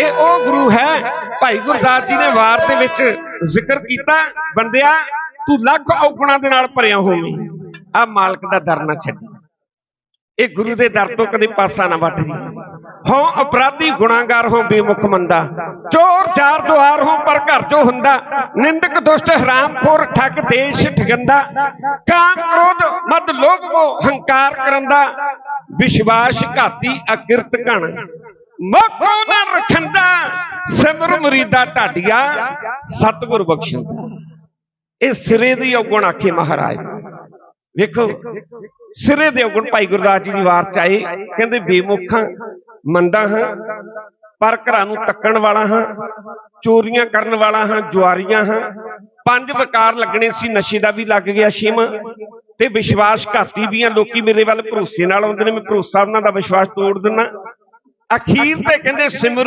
ਇਹ ਉਹ ਗੁਰੂ ਹੈ ਭਾਈ ਗੁਰਦਾਸ ਜੀ ਨੇ ਵਾਰ ਦੇ ਵਿੱਚ ਜ਼ਿਕਰ ਕੀਤਾ, ਬੰਦਿਆ, ਤੂੰ ਲੱਖ ਔਗੁਣਾਂ ਦੇ ਨਾਲ ਭਰਿਆ ਹੋਵੇਂ। ਆ ਮਾਲਕ ਦਾ ਦਰ ਨਾ ਛੱਡ। ਇਹ ਗੁਰੂ ਦੇ ਦਰ ਤੋਂ ਕਦੇ ਪਾਸਾ ਨਾ ਵੱਟ ਜੀ ਹੋ ਅਪਰਾਧੀ ਗੁਨਾਹਗਾਰ ਹੋ ਬੇਮੁਖ ਮੰਦਾ। ਚੋਰ ਚਾਰ ਦੁਆਰ ਹੋ ਪਰ ਘਰ ਜੋ ਹੁੰਦਾ। ਨਿੰਦਕ ਦੁਸ਼ਟ ਹਰਾਮਖੋਰ ਠੱਗ ਦੇਸ਼ ਠਗੰਦਾ। ਕਾਮ ਕ੍ਰੋਧ ਮਦ ਲੋਭ ਮੋਹ ਹੰਕਾਰ ਕਰੰਦਾ। ਵਿਸ਼ਵਾਸ ਘਾਤੀ ਅਕਿਰਤ ਘਣ। ਮੋਕੋ ਨਾ ਰਖੰਦਾ ਸਿਮਰ ਮੁਰੀਦਾ ਢਾਡੀਆ ਸਤਿਗੁਰ ਬਖਸ਼ੰਦਾ ਇਹ ਸਿਰੇ ਦੀ ਔਗਣ ਆਖੇ ਮਹਾਰਾਜ। ਵੇਖੋ, ਸਿਰੇ ਦੇ ਔਗਣ ਭਾਈ ਗੁਰਦਾਸ ਜੀ ਦੀ ਵਾਰ ਚ ਆਏ। ਕਹਿੰਦੇ, ਬੇਮੁਖਾਂ ਮੰਦਾ ਹਾਂ, ਪਰ ਘਰਾਂ ਨੂੰ ਤੱਕਣ ਵਾਲਾ ਹਾਂ, ਚੋਰੀਆਂ ਕਰਨ ਵਾਲਾ ਹਾਂ, ਜੁਆਰੀਆਂ ਹਾਂ। ਪੰਜ ਵਕਾਰ ਲੱਗਣੇ ਸੀ, ਨਸ਼ੇ ਦਾ ਵੀ ਲੱਗ ਗਿਆ ਛੇਵਾਂ ਤੇ ਵਿਸ਼ਵਾਸ ਘਾਤੀ ਵੀ ਆ। ਲੋਕੀ ਮੇਰੇ ਵੱਲ ਭਰੋਸੇ ਨਾਲ ਆਉਂਦੇ ਨੇ, ਮੈਂ ਭਰੋਸਾ ਉਹਨਾਂ ਦਾ ਵਿਸ਼ਵਾਸ ਤੋੜ ਦਿੰਨਾ ਅਖੀਰ ਤੇ ਕਹਿੰਦੇ ਸਿਮਰ